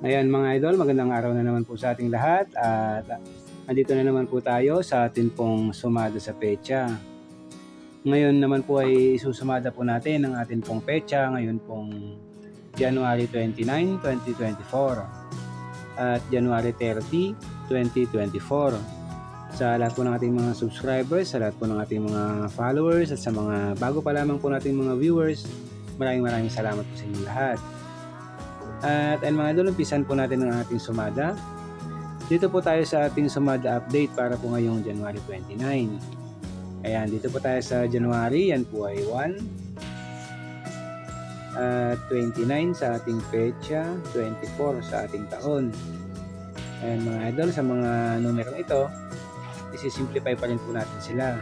Ayan mga idol, magandang araw na naman po sa ating lahat at ah, andito na naman po tayo sa atin pong sumada sa pecha. Ngayon naman po ay susumada po natin ang atin pong pecha ngayon pong January 29, 2024 at January 30, 2024. Sa lahat po ng ating mga subscribers, sa lahat po ng ating mga followers at sa mga bago pa lamang po nating mga viewers, maraming maraming salamat po sa inyong lahat. At ayun mga idol, umpisan po natin ang ating sumada. Dito po tayo sa ating sumada update para po ngayong January 29. Ayan, dito po tayo sa January, yan po ay 1. At 29 sa ating pecha, 24 sa ating taon. Ayan mga idol, sa mga numerong ito, isi-simplify pa rin po natin sila.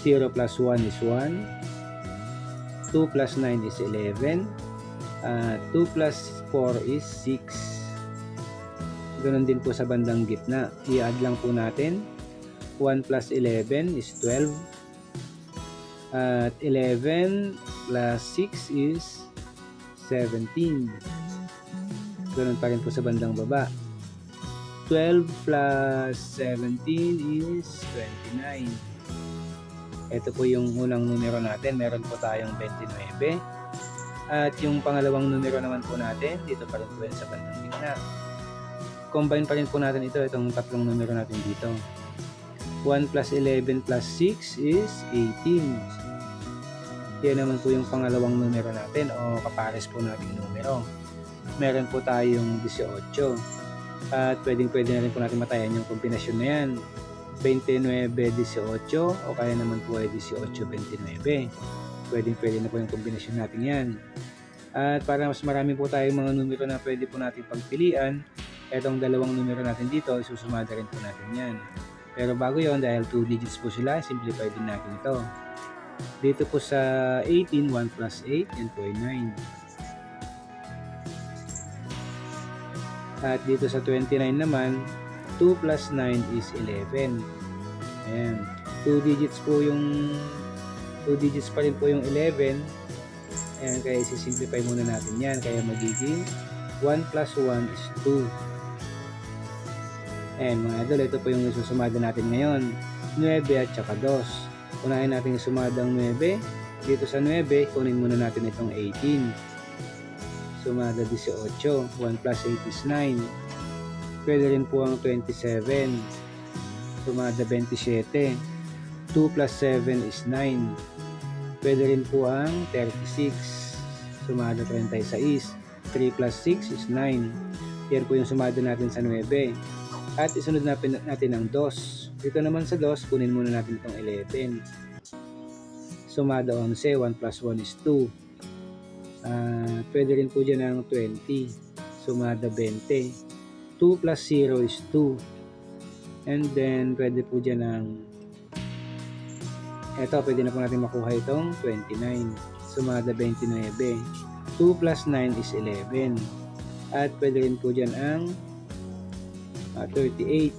0 plus 1 is 1. 2 plus 9 is 11. Uh, 2 plus 4 is 6. Ganon din po sa bandang gitna. I-add lang po natin. 1 plus 11 is 12. At 11 plus 6 is 17. Ganon pa rin po sa bandang baba. 12 plus 17 is 29. Ito po yung unang numero natin. Meron po tayong 29. At yung pangalawang numero naman po natin, dito pa rin po yan sa bandang gitna. Combine pa rin po natin ito, itong tatlong numero natin dito. 1 plus 11 plus 6 is 18. Yan naman po yung pangalawang numero natin o kapares po nating numero. Meron po tayong 18. At pwedeng pwede na rin po natin matayan yung kombinasyon na yan. 29-18 o kaya naman po ay 18-29 pwedeng pwede na po yung kombinasyon natin yan. At para mas marami po tayong mga numero na pwede po natin pagpilian, etong dalawang numero natin dito, isusumada rin po natin yan. Pero bago yon dahil 2 digits po sila, simplify din natin ito. Dito po sa 18, 1 plus 8, yan po ay 9. At dito sa 29 naman, 2 plus 9 is 11. Ayan. 2 digits po yung 2 digits pa rin po yung 11. Ayan, kaya isi-simplify muna natin yan. Kaya magiging 1 plus 1 is 2. Ayan mga idol, ito po yung isusumada natin ngayon. 9 at saka 2. Unahin natin yung sumadang 9. Dito sa 9, kunin muna natin itong 18. Sumada 18. 1 plus 8 is 9. Pwede rin po ang 27. Sumada 27. 2 plus 7 is 9. Pwede rin po ang 36. Sumada 36. 3 plus 6 is 9. Yan po yung sumada natin sa 9. At isunod natin, natin ang 2. Dito naman sa 2, kunin muna natin itong 11. Sumada 11. 1 plus 1 is 2. Uh, pwede rin po dyan ang 20. Sumada 20. 2 plus 0 is 2. And then, pwede po dyan ang ito, pwede na po natin makuha itong 29. Sumada 29. 2 plus 9 is 11. At pwede rin po dyan ang uh, 38.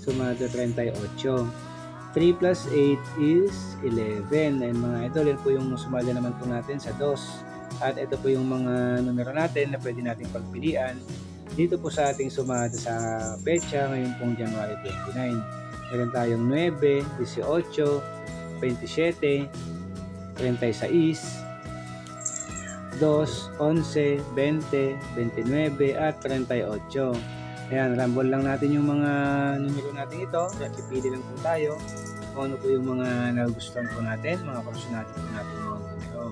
Sumada 38. 3 plus 8 is 11. And mga ito, yan po yung sumada naman po natin sa 2. At ito po yung mga numero natin na pwede nating pagpilian dito po sa ating sumada sa pecha ngayon pong January 29. Meron tayong 9, 18, 27, 36, 2, 11, 20, 29, at 38. Ayan, rambol lang natin yung mga numero natin ito. Pipili lang po tayo kung ano po yung mga nagustuhan po natin, mga personality po natin mga numero.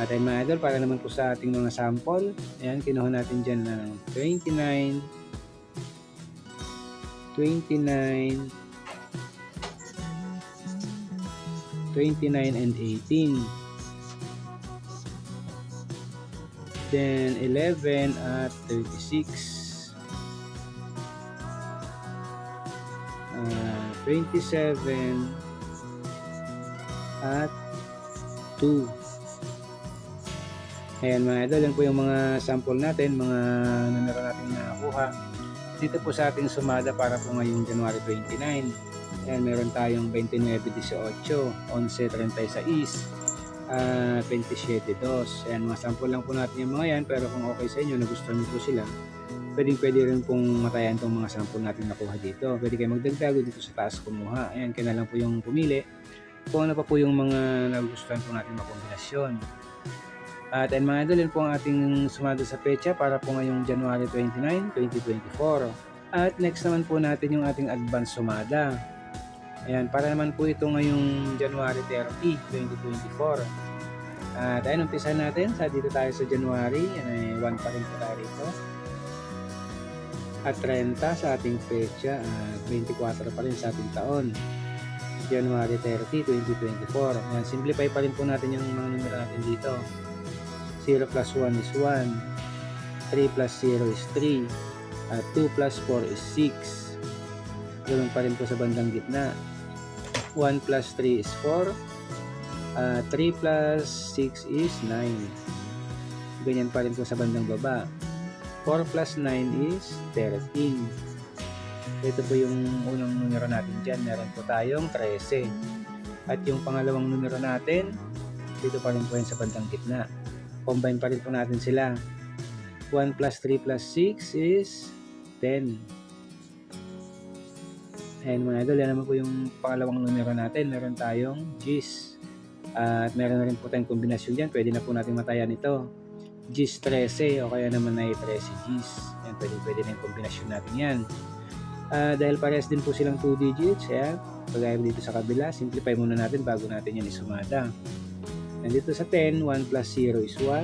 At ay mga idol, para naman po sa ating mga sample, ayan, kinuha natin dyan ng 29, 29 29 and 18 then 11 at 36 uh, 27 at 2 Ayan mga idol, yan po yung mga sample natin, mga numero natin nakakuha dito po sa ating sumada para po ngayong January 29. Ayan, meron tayong 29.18, 11.36, ah 27.2. Ayan, mga sample lang po natin yung mga yan, pero kung okay sa inyo, nagustuhan niyo po sila, pwedeng pwede rin pong matayan itong mga sample natin nakuha dito. Pwede kayo magdagdag dito sa taas kumuha. Ayan, kaya lang po yung pumili kung ano pa po yung mga nagustuhan po natin makombinasyon. At ayun mga idol, yun po ang ating sumado sa pecha para po ngayong January 29, 2024. At next naman po natin yung ating advance sumada. Ayan, para naman po ito ngayong January 30, 2024. At ayun, umpisa natin. Sa dito tayo sa January. Yan ay 1 pa rin po tayo rito. At 30 sa ating pecha. At 24 pa rin sa ating taon. January 30, 2024. Ayan, simplify pa rin po natin yung mga numero natin dito. 0 plus 1 is 1. 3 plus 0 is 3. At 2 plus 4 is 6. Ganun pa rin po sa bandang gitna. 1 plus 3 is 4. Uh, 3 plus 6 is 9. Ganyan pa rin po sa bandang baba. 4 plus 9 is 13. Ito po yung unang numero natin dyan. Meron po tayong 13. At yung pangalawang numero natin, dito pa rin po yun sa bandang gitna. Combine pa rin po natin sila. 1 plus 3 plus 6 is 10. Ayan mga idol, yan naman po yung pangalawang numero natin. Meron tayong G's. At meron na rin po tayong kombinasyon dyan. Pwede na po natin matayan ito. G's 13 o kaya naman ay 13 G's. Yan, pwede, pwede na yung kombinasyon natin yan. Ah, dahil parehas din po silang 2 digits, ayan. Pagaya dito sa kabila, simplify muna natin bago natin yan isumada. Nandito sa 10, 1 plus 0 is 1.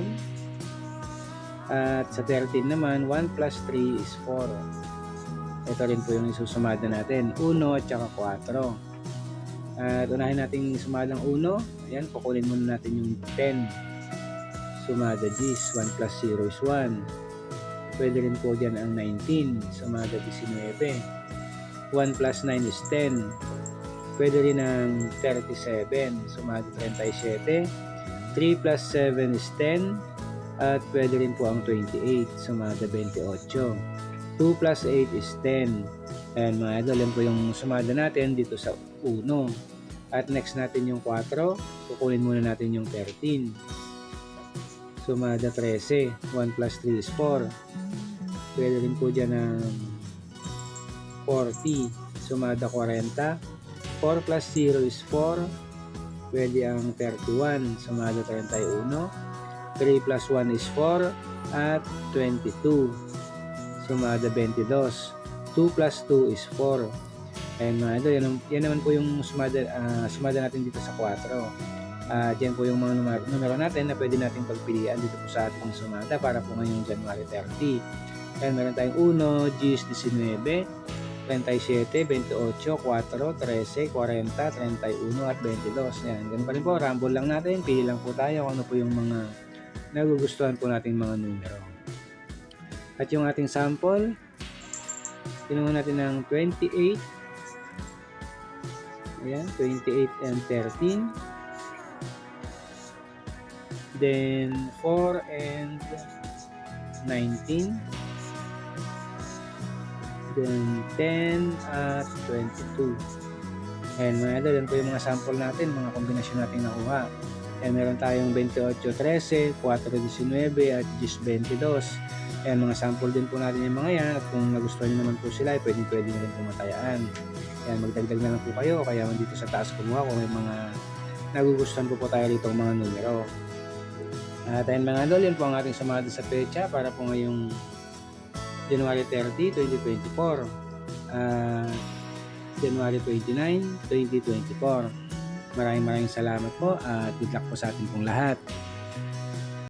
At sa 13 naman, 1 plus 3 is 4. Ito rin po yung isusumada natin. 1 at saka 4. At unahin natin sumada ng 1. Ayan, kukunin muna natin yung 10. Sumada G's. 1 plus 0 is 1. Pwede rin po dyan ang 19. Sumada 19. 1 plus 9 is 10. Pwede rin ang 37. Sumada 37. 3 plus 7 is 10. At pwede rin po ang 28. Sumada 28. 2 plus 8 is 10. Ayan mga idol, yan po yung sumada natin dito sa 1. At next natin yung 4. Kukunin muna natin yung 13. Sumada 13. 1 plus 3 is 4. Pwede rin po dyan ng 40. Sumada 40. 4 plus 0 is 4. Pwede ang 31. Sumada 31. 3 plus 1 is 4. At 22. Sumada 22. 2 plus 2 is 4. Ayan mga idol, yan, yan naman po yung sumada, ah, sumada natin dito sa 4. At yan po yung mga numero, numero natin na pwede natin pagpilian dito po sa ating sumada para po ngayong January 30. Ayan, meron tayong 1, G's 19, 37, 28, 4, 13, 40, 31 at 22. Yan, ganun pa rin po, rumble lang natin, pili lang po tayo kung ano po yung mga nagugustuhan po nating mga numero. At yung ating sample, kinuha natin ng 28, ayan, 28 and 13, then 4 and 19, then 10 at 22. Ayan mga idol, yan po yung mga sample natin, mga kombinasyon natin nakuha. Ayan, meron tayong 28, 13, 4, 19 at 10, 22. Ayan, mga sample din po natin yung mga yan at kung nagustuhan naman po sila, pwede pwede nyo rin pumatayaan. Ayan, magdagdag na lang po kayo kaya dito sa taas kumuha kung may mga nagugustuhan po po tayo rito mga numero. At ayun mga idol, yun po ang ating sumada sa pecha para po ngayong January 30, 2024. Uh, January 29, 2024. Maraming maraming salamat po at good luck po sa ating pong lahat.